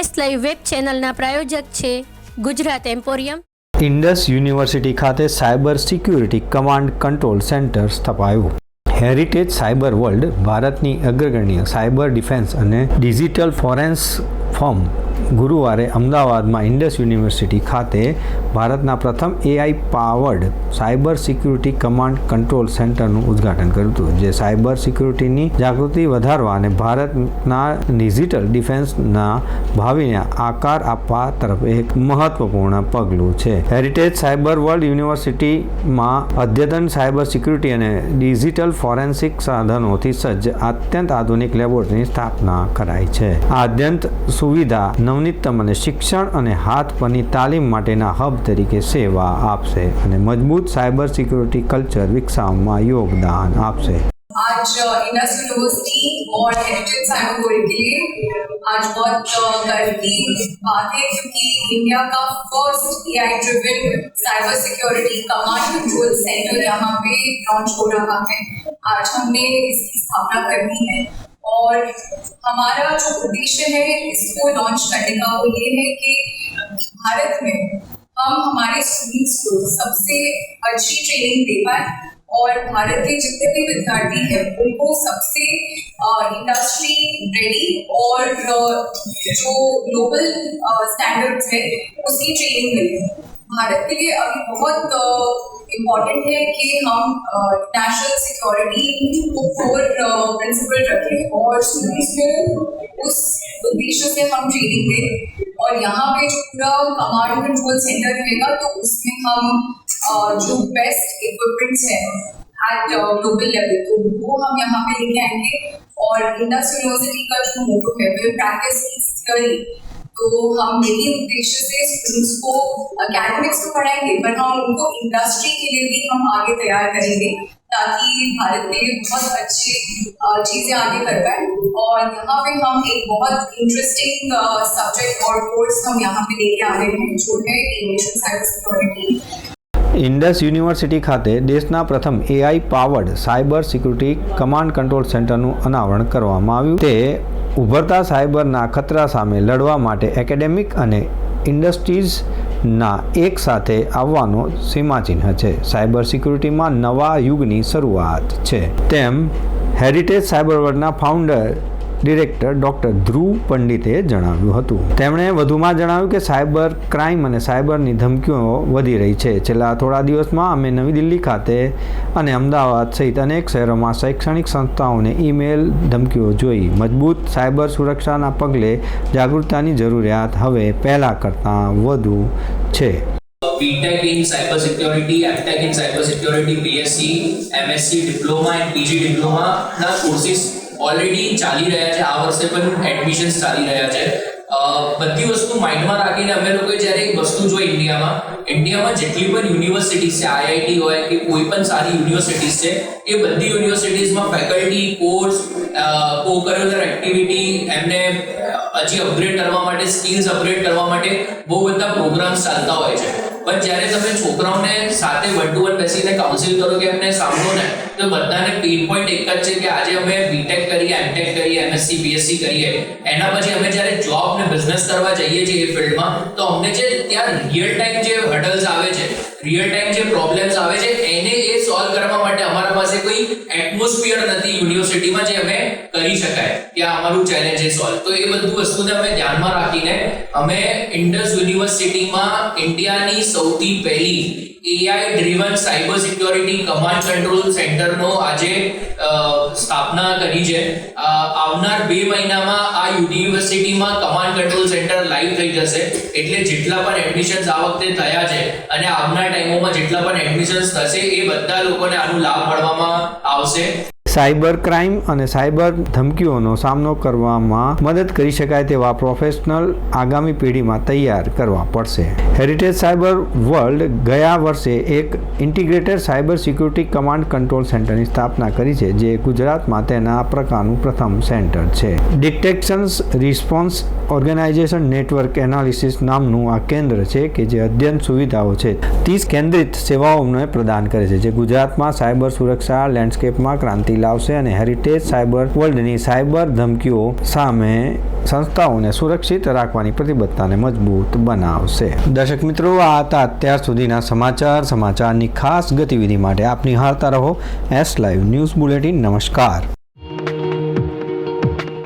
Indus live web ચેનલના પ્રાયોજક છે ગુજરાત એમ્પોરિયમ. ઇન્ડસ યુનિવર્સિટી ખાતે cyber security command control centre સ્થપાયું. Heritage cyber world ભારતની અગ્રગણ્ય સાયબર ડિફેન્સ અને ડિજિટલ ફોરેન્સ ફર્મ ગુરુવારે અમદાવાદમાં ઇન્ડસ યુનિવર્સિટી ખાતે ભારતના પ્રથમ AI powered cyber security command control સેન્ટરનું ઉદ્ઘાટન કર્યું હતું, જે સાયબર સિક્યુરિટીની જાગૃતિ વધારવા અને ભારતના ડિજિટલ ડિફેન્સના ભાવિને આકાર આપવા તરફ એક મહત્વપૂર્ણ પગલું છે. હેરિટેજ સાયબર વર્લ્ડ યુનિવર્સિટીમાં અદ્યતન સાયબર સિક્યુરિટી અને ડિજિટલ ફોરેન્સિક સાધનોથી સજ્જ અત્યંત આધુનિક લેબોરેટરીની સ્થાપના કરાઈ છે. આ અત્યંત સુવિધા નવનીતમ અને શિક્ષણ અને હાથ પરની તાલીમ માટેના હબ તરીકે સેવા આપશે અને મજબૂત સાયબર સિક્યુરિટી કલ્ચર વિકસાવવામાં યોગદાન આપશે आज इंडस यूनिवर्सिटी और हेरिटेज साइबर वर्ल्ड के लिए आज बहुत अ, गर्व की बात है क्योंकि इंडिया का first AI driven cyber security command control centre यहाँ पे लॉन्च हो रहा है आज हमने इसकी स्थापना करनी है और हमारा जो उद्देश्य है इसको लॉन्च करने का वो ये है कि भारत में हम हमारे स्टूडेंट्स को सबसे अच्छी ट्रेनिंग दे पाए और भारत के जितने भी विद्यार्थी हैं, उनको सबसे इंडस्ट्री रेडी और जो ग्लोबल स्टैंडर्ड्स है उसकी ट्रेनिंग मिले भारत के लिए अभी बहुत इंपॉर्टेंट है कि हम नेशनल सिक्योरिटी को कोर प्रिंसिपल रखें और स्टूडेंट्स को उस उद्देश्य से हम ट्रेनिंग दें। और यहाँ पे जो पूरा कमांड कंट्रोल सेंटर रहेगा तो उसमें हम जो बेस्ट इक्विपमेंट्स हैं एट ग्लोबल लेवल तो वो हम यहाँ पे लेके आएँगे। और इंडस का जो मोटो है विल प्रैक्टिस थियोरी तो हम यही उद्देश्य से स्टूडेंट्स को अकेडमिक्स तो पढ़ाएँगे बट हम उनको इंडस्ट्री के लिए भी हम आगे तैयार करेंगे, ताकि भारत में बहुत अच्छी चीज़ें आगे कर पाए। और यहाँ पे हम एक बहुत इंटरेस्टिंग सब्जेक्ट और कोर्स हम यहाँ पे लेके आ रहे हैं, जो है aviation cyber security Indus University ખાતે દેશના પ્રથમ AI powered cyber security command control સેન્ટરનું અનાવરણ કરવામાં આવ્યું. તે ઉભરતા સાયબરના ખતરા સામે લડવા માટે એકેડેમિક અને ઇન્ડસ્ટ્રીઝના એક સાથે આવવાનો સીમાચિહ્ન છે. સાયબર સિક્યુરિટીમાં નવા યુગની શરૂઆત છે. તેમ હેરિટેજ સાયબર વર્લ્ડના ફાઉન્ડર ડિરેક્ટર ડૉક્ટર ધ્રુવ પંડિતે જણાવ્યું હતું. તેમણે વધુમાં જણાવ્યું કે સાયબર ક્રાઇમ અને સાયબરની ધમકીઓ વધી રહી છે. છેલ્લા થોડા દિવસમાં અમે નવી દિલ્હી ખાતે અને અમદાવાદ સહિત અનેક શહેરોમાં શૈક્ષણિક સંસ્થાઓને ઈમેલ ધમકીઓ જોઈ. મજબૂત સાયબર સુરક્ષાના પગલે જાગૃતતાની જરૂરિયાત હવે પહેલાં કરતાં વધુ છે. BTech in cyber security, MTech in cyber security, BSc, MSc Diploma and PG Diploma ના કોર્સિસ ઓલરેડી ચાલી રહ્યા છે, આ વર્ષે પણ એડમિશન્સ ચાલી રહ્યા છે. બધી વસ્તુ માઇન્ડમાં રાખીને અમે લોકોએ જ્યારે એક વસ્તુ જોઈ ઇન્ડિયામાં ઇન્ડિયામાં જેટલી પણ યુનિવર્સિટીઝ છે આઈઆઈટી હોય કે કોઈ પણ સારી યુનિવર્સિટીઝ છે, એ બધી યુનિવર્સિટીઝમાં faculty course co curricular activity એમને હજી અપગ્રેડ કરવા માટે સ્કિલ્સ અપગ્રેડ કરવા માટે બહુ બધા પ્રોગ્રામ્સ ચાલતા હોય છે. પણ જ્યારે તમે છોકરાઓને સાથે વન ટુ વન બેસીને કાઉન્સિલ કરો કે એમને સાંભળો ને, તો બધાને પીન પોઈન્ટ એક જ છે કે આજે અમે બીટેક કરીએ એમટેક કરીએ એમએસસી બીએસસી કરીએ. એના પછી અમે જ્યારે જોબ ને બિઝનેસ કરવા જઈએ છીએ એ ફિલ્ડમાં તો અમને જે ત્યાં રિયલ ટાઈમ જે હર્ડલ્સ આવે છે રિયલ ટાઈમ જે પ્રોબ્લેમ્સ આવે છે, એને એ સોલ્વ કરવા માટે અમારા પાસે કોઈ એટમોસ્ફિયર નથી યુનિવર્સિટીમાં જે અમે કરી શકાય ત્યાં અમારું ચેલેન્જ એ સોલ્વ તો એ બધું વસ્તુને અમે ધ્યાનમાં રાખીને અમે ઇન્ડસ યુનિવર્સિટીમાં ઇન્ડિયાની સૌથી પહેલી AI driven cyber security command control સેન્ટરનો આજે સ્થાપના કરી છે. આવનાર બે મહિનામાં આ યુનિવર્સિટીમાં કમાન્ડ કંટ્રોલ સેન્ટર લાઈવ થઈ જશે. એટલે જેટલા પણ એડમિશન્સ આ વખતે થયા છે અને આવનાર ટાઈમોમાં જેટલા પણ એડમિશન્સ થશે, એ બધા લોકોને આનું લાભ મળવામાં આવશે. સાયબર ક્રાઇમ અને સાયબર ધમકીઓનો સામનો કરવામાં મદદ કરી શકાય તેવા પ્રોફેશનલ આગામી પેઢીમાં તૈયાર કરવા પડશે. હેરિટેજ સાયબર વર્લ્ડ ગયા વર્ષે એક integrated cyber security command control સેન્ટરની સ્થાપના કરી છે, જે ગુજરાતમાં તેના પ્રકારનું પ્રથમ સેન્ટર છે. Detections response organisation network analysis નામનું આ કેન્દ્ર છે કે જે અધ્યયન સુવિધાઓ છે. ત્રીસ કેન્દ્રિત સેવાઓને પ્રદાન કરે છે, જે ગુજરાતમાં સાયબર સુરક્ષા લેન્ડસ્કેપમાં ક્રાંતિ લાવશે અને હેરિટેજ સાયબર વર્લ્ડની સાયબર ધમકીઓ સામે સંસ્થાઓને સુરક્ષિત રાખવાની પ્રતિબદ્ધતાને મજબૂત બનાવશે. દર્શક મિત્રો, આ હતા અત્યાર સુધીના સમાચાર. સમાચારની ખાસ ગતિવિધિ માટે આપની હારતા રહો. એસ લાઈવ ન્યૂઝ બુલેટિન નમસ્કાર.